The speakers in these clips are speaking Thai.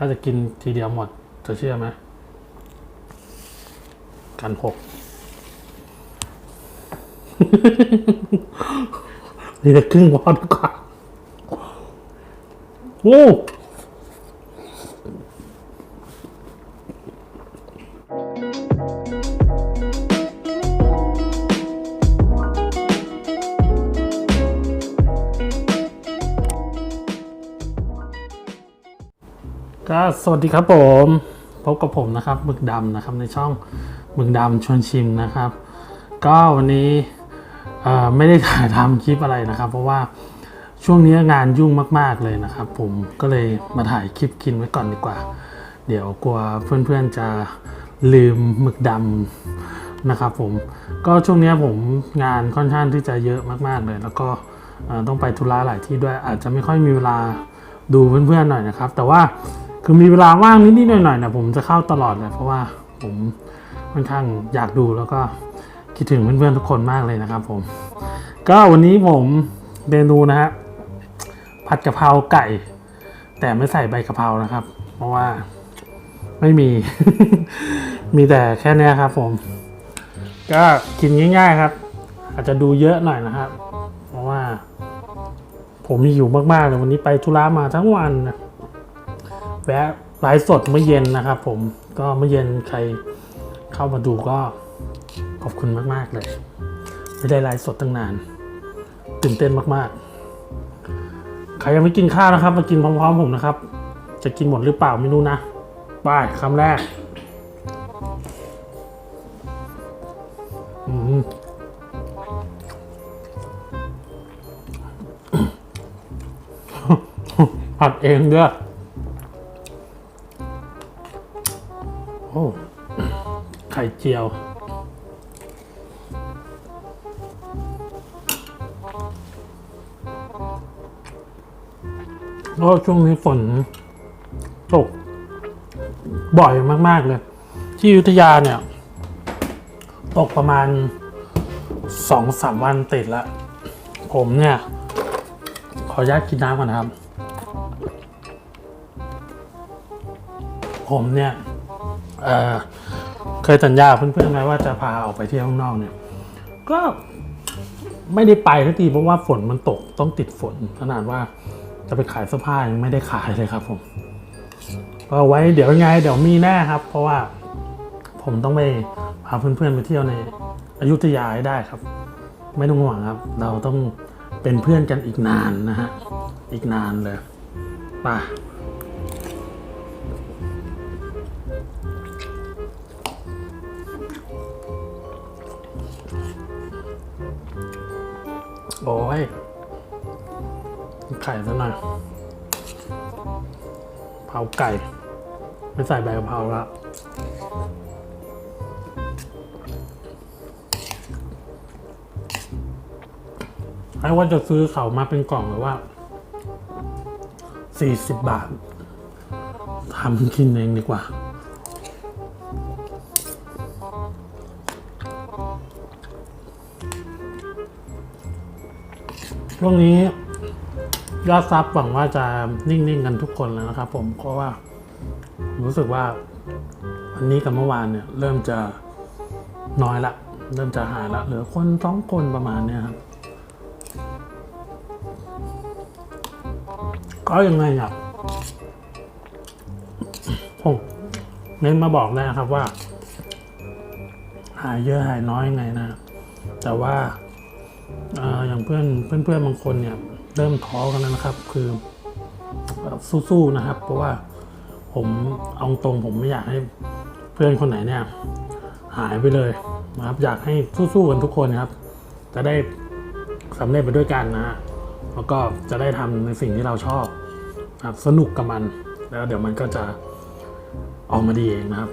ถ้าจะกินทีเดียวหมด จะเชื่อไหมกันหกนี่จะครึ่งวอดกว่าโอ้ ก็สวัสดีครับผมพบกับผมนะครับหมึกดำนะครับในช่องหมึกดำชวนชิมนะครับ ก็วันนี้ไม่ได้ถ่ายทำคลิปอะไรนะครับ เพราะว่าช่วงนี้งานยุ่งมาก ๆเลยนะครับ ผมก็เลยมาถ่ายคลิปกินไว้ก่อนดีกว่า เดี๋ยวกลัวเพื่อนๆจะลืมหมึกดำนะครับ ผมก็ช่วงนี้ผมงานค่อนข้างที่จะเยอะมากๆเลย แล้วก็ต้องไปธุระหลายที่ด้วยอาจจะไม่ค่อยมีเวลาดูเพื่อนๆหน่อยนะครับ แต่ว่า คือมีเวลาว่างนิดๆหน่อยๆนะผมจะเข้าตลอดเลยเพราะว่าผมค่อนข้างอยากดูแล้วก็คิดถึงเพื่อนๆทุกคนมากเลยนะครับผม ก็วันนี้ผมเมนูนะฮะผัดกะเพราไก่ แต่ไม่ใส่ใบกะเพรานะครับ เพราะว่าไม่มี มีแต่แค่นี้ครับผม ก็กินง่าย ๆครับ อาจจะดูเยอะหน่อยนะครับ เพราะว่า ผมหิวมากๆเลยวันนี้ไปธุระมาทั้งวันนะ แวะไลฟ์สดเมื่อเย็นนะครับผมก็เมื่อเย็นใครเข้ามาดูก็ขอบคุณมาก ๆ เลย ไม่ได้ไลฟ์สดตั้งนาน ตื่นเต้นมาก ๆ ใครยังไม่กินข้าวนะครับ มากินพร้อม ๆ ผมนะครับ จะกินหมดหรือเปล่าไม่รู้นะไปคำแรกอืมผัดเองด้ว อ้ไข่เจียว ก็ช่วงนี้ฝนตก บ่อยมากๆเลย ที่อยุธยาเนี่ย ตกประมาณสองสามวันติดละ ผมเนี่ย ขออนุญาตกินน้ำก่อนนะครับ ผมเนี่ย เเคยสัญญาเพื่อนๆไว้ว่าจะพาออกไปเที่ยวข้างนอกเนี่ย ก็ไม่ได้ไปทันทีเพราะว่าฝนมันตกต้องติดฝนขนาดว่าจะไปขายเสื้อผ้ายังไม่ได้ขายเลยครับผมก็ไว้เดี๋ยวยังไง เดี๋ยวมีแน่ครับ เพราะว่าผมต้องไปพาเพื่อนๆไปเที่ยวในอยุธยาให้ได้ครับ ไม่ต้องห่วงครับ เราต้องเป็นเพื่อนกันอีกนานนะฮะอีกนานเลยไป่ะ โอ้ย ไข่ซะหน่อยเผาไก่ ไม่ใส่ใบกะเพราละไอ้ว่าจะซื้อเขามาเป็นกล่องหรือว่าสี่สิบบาททำกินเองดีกว่า ช่วงนี้ยอดซับหวังว่าจะนิ่งๆกันทุกคนแล้วนะครับผมเพราะว่ารู้สึกว่าวันนี้กับเมื่อวานเนี่ย เริ่มจะน้อยละ เริ่มจะหายละเหลือคนสองคนประมาณเนี้ยครับก็ยังไงอะผมเน้นมาบอกได้นะครับว่า หายเยอะหายน้อยยังไงนะ แต่ว่า อย่างเพื่อนเพื่อนเพื่อนบางคนเนี่ยเริ่มท้อกันแล้วนะครับ คือเอ่อสู้ๆนะครับ เพราะว่าผมเอาตรงผมไม่อยากให้เพื่อนคนไหนเนี่ยหายไปเลยนะครับ อยากให้สู้ๆกันทุกคนนะครับ จะได้สำเร็จไปด้วยกันนะฮะแล้วก็จะได้ทำในสิ่งที่เราชอบนะครับสนุกกับมัน แล้วเดี๋ยวมันก็จะออกมาดีเองนะครับ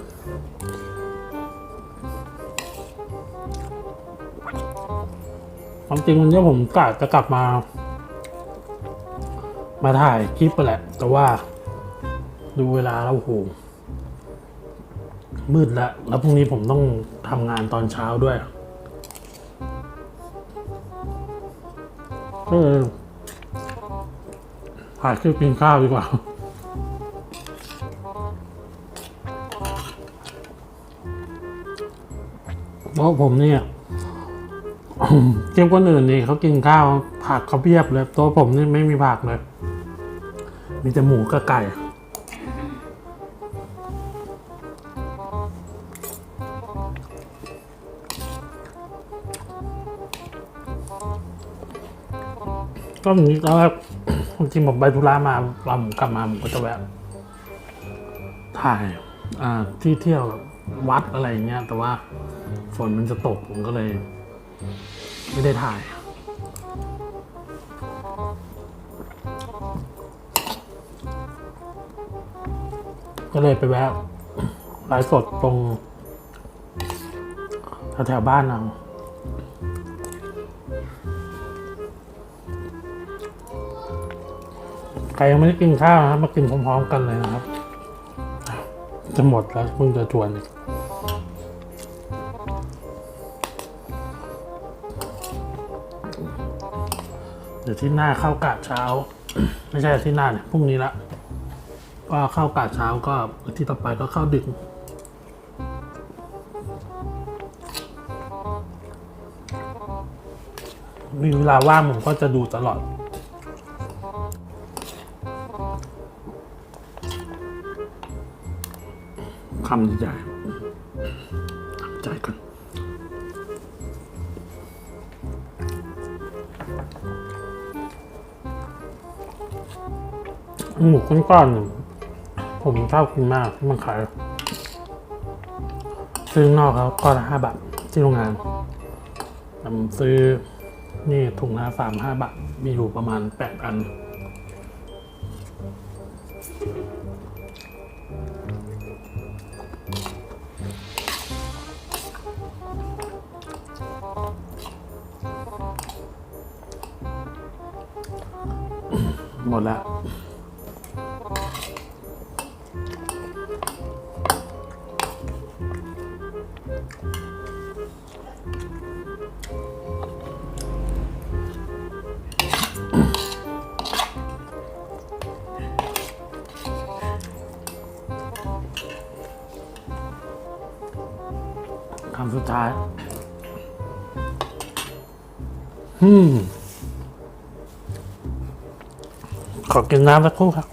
ความจริงวันนี้ผมกะจะกลับมา มาถ่ายคลิปไปแหละ แต่ว่าดูเวลาแล้วโหมืดแล้ว แล้วพรุ่งนี้ผมต้องทำงานตอนเช้าด้วยก็เลยถ่ายคลิปกินข้าวดีกว่าเพราะผมเนี่ย เทียบคนอื่นนี่เขากินข้าวผักเขาเพียบเลยตัวผมนี่ไม่มีผักเลย มีแต่หมูกับไก่ก็อย่างนี้ตอนแรกจริงๆผมไปธุระมาตอนผมกลับมาผมก็จะแวะถ่ายที่เที่ยววัดอะไรอย่างเงี้ยแต่ว่าฝนมันจะตกผมก็เลย ไม่ได้ถ่าย ก็เลยไปแวะไลฟ์สดตรงแถวๆบ้านเราใครยังไม่ได้กินข้าวนะครับ มากินพร้อมๆกันเลยนะครับ จะหมดแล้วเพิ่งจะชวนอีก เดี๋ยวที่หน้าเข้ากะเช้า ไม่ใช่ที่หน้าเนี่ยพรุ่งนี้ละก็เข้ากะเช้าก็ที่ต่อไปก็เข้าดึกมีเวลาว่างผมก็จะดูตลอด คำใหญ่ หมูก้อนๆผมชอบกินมากที่มันขายซื้อนอกเขาก้อนละห้าบาทที่โรงงานผมซื้อนี่ถุงละสามห้าบาทมีอยู่ประมาณแปดอัน หมดแล้ว ท้ายอืมขอกินน้ำสักครู่ครับ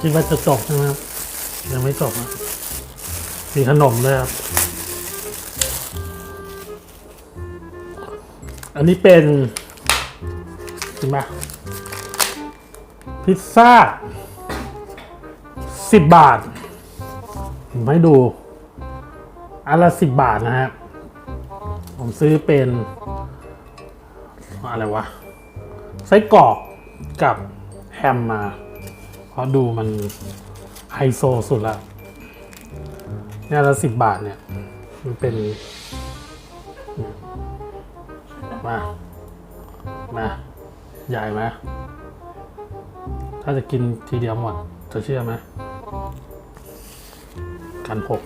คิดว่าจะจบใช่ไหมครับยังไม่จบนะมีขนมด้วยครับ อันนี้เป็นจริงปะ พิซซ่าสิบบาท ผมให้ดูอันละสิบบาทนะฮะ ผมซื้อเป็น อะไรวะ ไส้กรอกกับแฮมมา เพราะดูมันไฮโซสุดละเนี่ยละสิบบาทเนี่ย มันเป็น มา มา ใหญ่ไหม ถ้าจะกินทีเดียวหมด จะเชื่อไหมกันหก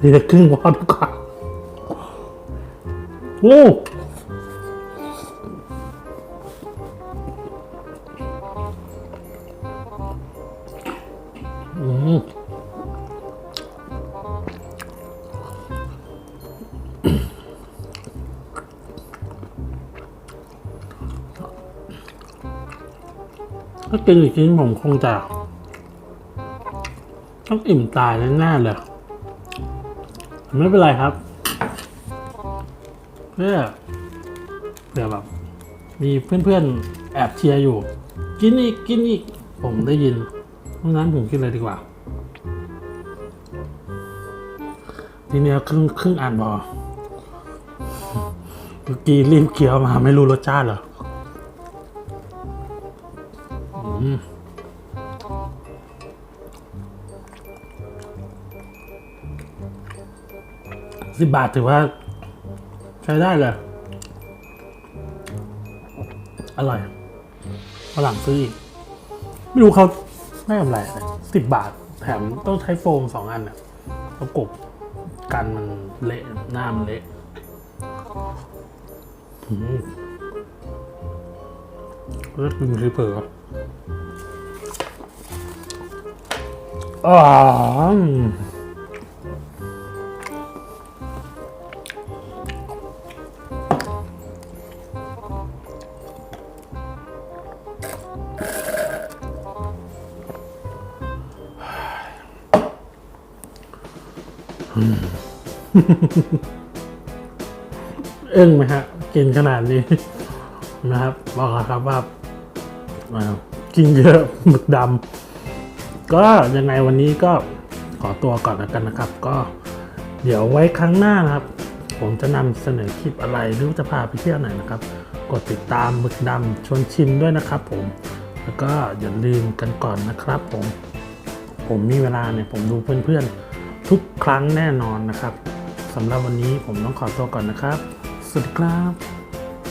นี่จะครึ่งวอดกว่าโอ้อืม ถ้ากินอีกชิ้นผมคงจะต้องอิ่มตายแน่ๆเลย ไม่เป็นไรครับเพื่อเผื่อแบบ มีเพื่อนๆ แอบเชียร์อยู่ กินอีกกินอีก ผมได้ยินเพราะงั้นผมกินเลยดีกว่า ทีนี้ครึ่งครึ่งอ่านบอเมื่อกี้รีบเคี้ยวมาไม่รู้รสชาติเหรอ สิบบาทถือว่า ใช้ได้เลย อร่อยฝรั่งซื้ออีก ไม่รู้เขาได้กำไรอะสิบบาท แถมต้องใช้โฟมสองอันน่ะประกบกันมันเละหน้ามันเละอืมเลือดกินคือเผลออ๋อ อึ้งไหมฮะกินขนาดนี้นะครับ บอกครับว่าอ่ากินเยอะหมึกดำก็ยังไงวันนี้ก็ขอตัวก่อนแล้วกันนะครับ ก็เดี๋ยวไว้ครั้งหน้านะครับ ผมจะนำเสนอคลิปอะไรหรือจะพาไปเที่ยวไหนนะครับ กดติดตามหมึกดำชวนชิมด้วยนะครับ ผม แล้วก็อย่าลืมกันก่อนนะครับ ผม ผมมีเวลาเนี่ยผมดูเพื่อนๆ ทุกครั้งแน่นอนนะครับสำหรับวันนี้ผมต้องขอตัวก่อนนะครับ สวัสดีครับ